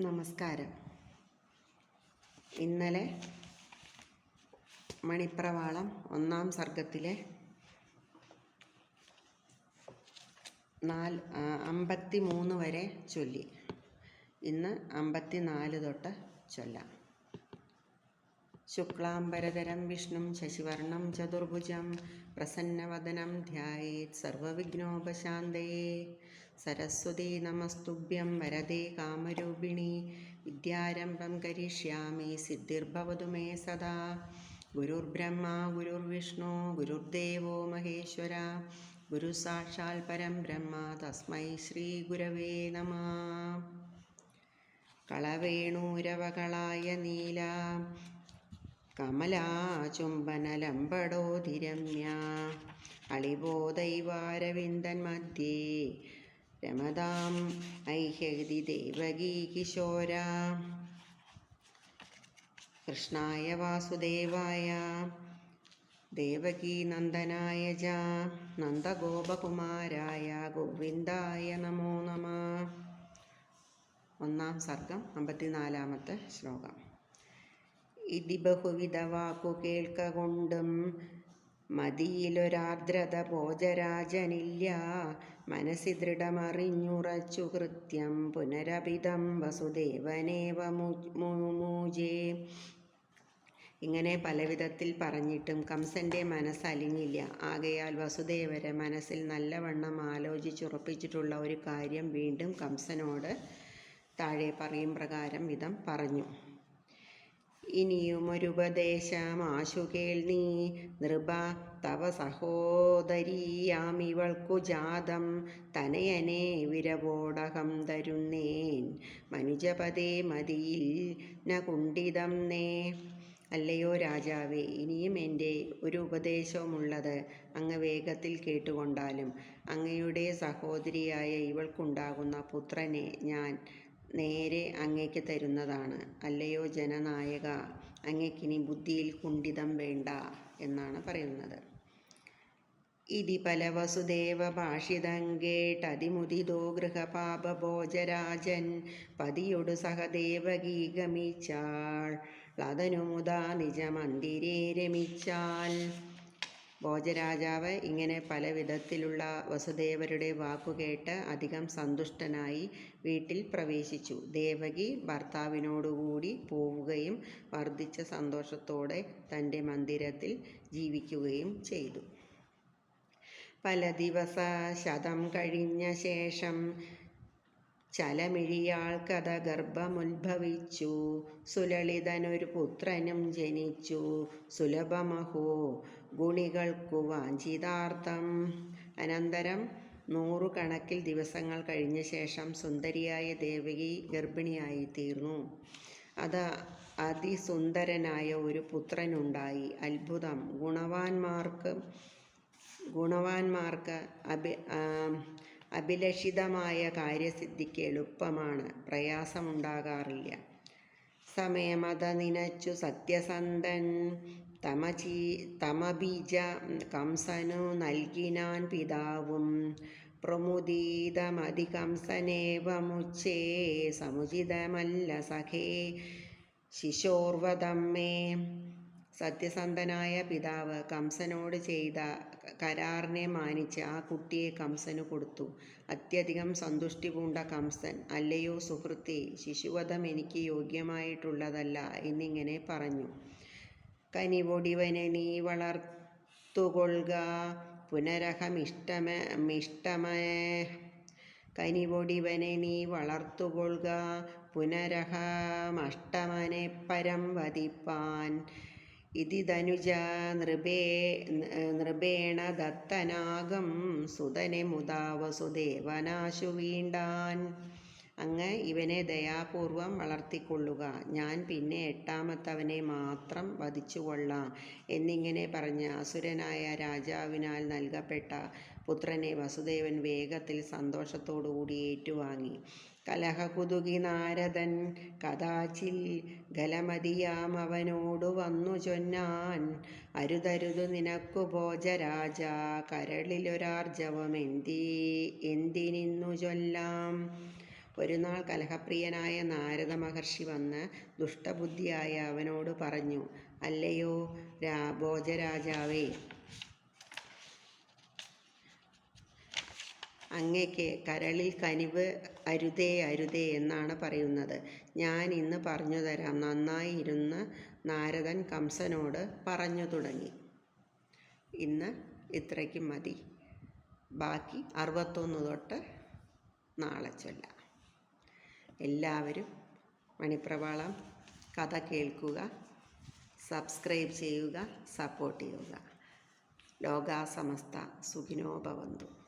നമസ്കാരം. ഇന്നലെ മണിപ്രവാളം ഒന്നാം സർഗത്തിലെ നാല് അമ്പത്തി മൂന്ന് വരെ ചൊല്ലി. ഇന്ന് അമ്പത്തി നാല് തൊട്ട് ചൊല്ലാം. ശുക്ലാംബരധരം വിഷ്ണും ശശിവർണം ചതുർഭുജം പ്രസന്നവദനം ധ്യായേത് സർവവിഘ്നോപശാന്തയേ. സരസ്വതി നമസ്തുഭ്യം വരദേ കാമരൂപിണി വിദ്യാരംഭം കരിഷ്യാമി സിദ്ധിർഭവതു മേ സദാ ഗുരുർബ്രഹ്മ ഗുരുർവിഷ്ണു ഗുരുർദേവോ മഹേശ്വര ഗുരു സാക്ഷാൽ പരം ബ്രഹ്മ തസ്മൈ ശ്രീ ഗുരവേ നമ കളവേണൂരവകളായ നീല കമലാചുംബനലമ്പടോതിരമ്യ അളിബോധൈവാരവിന്ദൻ മധ്യേ രമതാം ഐഹ്യതി ദേവകീ കിശോര കൃഷ്ണായ വാസുദേവായ ദേവകീ നന്ദനായ ച നന്ദഗോപകുമാരായ ഗോവിന്ദായ നമോ നമ ഒന്നാം സർഗം അമ്പത്തിനാലാമത്തെ ശ്ലോകം. ഇതി ബഹുവിധ വാക്കു കേൾക്ക മതിയിലൊരാർദ്രത ഭോജരാജനില്ല. മനസ്സി ദൃഢമറിഞ്ഞുറച്ചു കൃത്യം പുനരഭിതം വസുദേവനേവ മൂജേ. ഇങ്ങനെ പലവിധത്തിൽ പറഞ്ഞിട്ടും കംസന്റെ മനസ്സലിഞ്ഞില്ല ആകയാൽ വസുദേവരെ മനസ്സിൽ നല്ലവണ്ണം ആലോചിച്ചുറപ്പിച്ചിട്ടുള്ള ഒരു കാര്യം വീണ്ടും കംസനോട് താഴെ പറയും പ്രകാരം വിധം പറഞ്ഞു. ഇനിയുമൊരുപദേശമാശു കേൾ നീ നൃപ തവ സഹോദരിയാമിവൾക്കു ജാതം തനയനെ വിരവോടകം തരുന്നേൻ. മനുജപതേ മതിയിൽ ന നേ. അല്ലയോ രാജാവേ ഇനിയും എന്റെ ഒരു ഉപദേശവുമുള്ളത് അങ്ങ് വേഗത്തിൽ കേട്ടുകൊണ്ടാലും അങ്ങയുടെ സഹോദരിയായ ഇവൾക്കുണ്ടാകുന്ന പുത്രനെ ഞാൻ നേരെ അങ്ങേക്ക് തരുന്നതാണ്. അല്ലയോ ജനനായക അങ്ങേക്കിനി ബുദ്ധിയിൽ കുണ്ഠിതം വേണ്ട എന്നാണ് പറയുന്നത്. ഇതി പല വസുദേവ ഭാഷിതം കേട്ടതിമുദിതോ ഗൃഹപാപഭോജരാജൻ പതിയൊടു സഹദേവകീ ഗമിച്ചാൾ ലതനുമുദാ നിജമന്ദിരേ രമിച്ചാൽ. ഭോജരാജാവ് ഇങ്ങനെ പല വിധത്തിലുള്ള വസുദേവരുടെ വാക്കുകേട്ട് അധികം സന്തുഷ്ടനായി വീട്ടിൽ പ്രവേശിച്ചു. ദേവകി ഭർത്താവിനോടുകൂടി പോവുകയും വർദ്ധിച്ച സന്തോഷത്തോടെ തന്റെ മന്ദിരത്തിൽ ജീവിക്കുകയും ചെയ്തു. പല ദിവസ ശതം കഴിഞ്ഞ ശേഷം ചലമിഴിയാൾ കഥ ഗർഭമുത്ഭവിച്ചു. സുലളിതനൊരു പുത്രനും ജനിച്ചു. സുലഭമഹോ ഗുണികൾക്കു വാഞ്ചിതാർത്ഥം. അനന്തരം നൂറുകണക്കിൽ ദിവസങ്ങൾ കഴിഞ്ഞ ശേഷം സുന്ദരിയായ ദേവകി ഗർഭിണിയായി തീർന്നു അത് അതിസുന്ദരനായ ഒരു പുത്രനുണ്ടായി. അത്ഭുതം. ഗുണവാന്മാർക്ക് ഗുണവാന്മാർക്ക് അഭി അഭിലഷിതമായ കാര്യസിദ്ധിക്ക് എളുപ്പമാണ്. പ്രയാസമുണ്ടാകാറില്ല. സമയമത നിനച്ചു സത്യസന്ധൻ തമചീ തമബീജ കംസനു നൽകിനാൻ പിതാവും. പ്രമുദീതമതി കംസനേവമുച്ചേ സമുചിതമല്ല സഖേ ശിശോർവതമ്മേ സത്യസന്ധനായ പിതാവ് കംസനോട് ചെയ്ത കരാറിനെ മാനിച്ച് ആ കുട്ടിയെ കംസന് കൊടുത്തു. അത്യധികം സന്തുഷ്ടി പൂണ്ട കംസൻ അല്ലയോ സുഹൃത്തെ ശിശുവധം എനിക്ക് യോഗ്യമായിട്ടുള്ളതല്ല എന്നിങ്ങനെ പറഞ്ഞു. കനിവൊടിവനെ വളർത്തുകൊള്ളുക പുനരഹമിഷ്ടമ മിഷ്ടമേ. കനിവൊടിവനെ നീ വളർത്തുകൊള്ളുക പുനരഹമഷ്ടമനെ പരം വധിപ്പാൻ. ഇതി ധനുജ നൃപേ നൃപേണ ദത്തനാകം സുതനെ മുതാ വസുദേവനാശു വീണ്ടാൻ. അങ്ങ് ഇവനെ ദയാപൂർവം വളർത്തിക്കൊള്ളുക. ഞാൻ പിന്നെ എട്ടാമത്തവനെ മാത്രം വധിച്ചുകൊള്ളാം. എന്നിങ്ങനെ പറഞ്ഞ അസുരനായ രാജാവിനാൽ നൽകപ്പെട്ട പുത്രനെ വസുദേവൻ വേഗത്തിൽ സന്തോഷത്തോടുകൂടി ഏറ്റുവാങ്ങി. കലഹകുതുകി നാരദൻ കഥാചിൽ ഗലമതിയാം അവനോടു വന്നു ചൊന്നാൻ. അരുതരുതു നിനക്കു ഭോജരാജ കരളിലൊരാർജവം എന്തി എന്തിനിന്നു ചൊല്ലാം? ഒരു നാൾ കലഹപ്രിയനായ നാരദ മഹർഷി വന്ന് ദുഷ്ടബുദ്ധിയായ അവനോട് പറഞ്ഞു അല്ലയോ രാ ഭോജരാജാവേ അങ്ങയ്ക്ക് കരളിൽ കനിവ് അരുതേ അരുതേ എന്നാണ് പറയുന്നത്. ഞാൻ ഇന്ന് പറഞ്ഞു തരാം. നന്നായി ഇരുന്ന് നാരദൻ കംസനോട് പറഞ്ഞു തുടങ്ങി. ഇന്ന് ഇത്രയ്ക്കും മതി. ബാക്കി അറുപത്തൊന്ന് തൊട്ട് നാളെ ചൊല്ലാം. എല്ലാവരും മണിപ്രവാളം കഥ കേൾക്കുക സബ്സ്ക്രൈബ് ചെയ്യുക സപ്പോർട്ട് ചെയ്യുക. ലോകാസമസ്ത സുഖിനോ ഭവന്തു.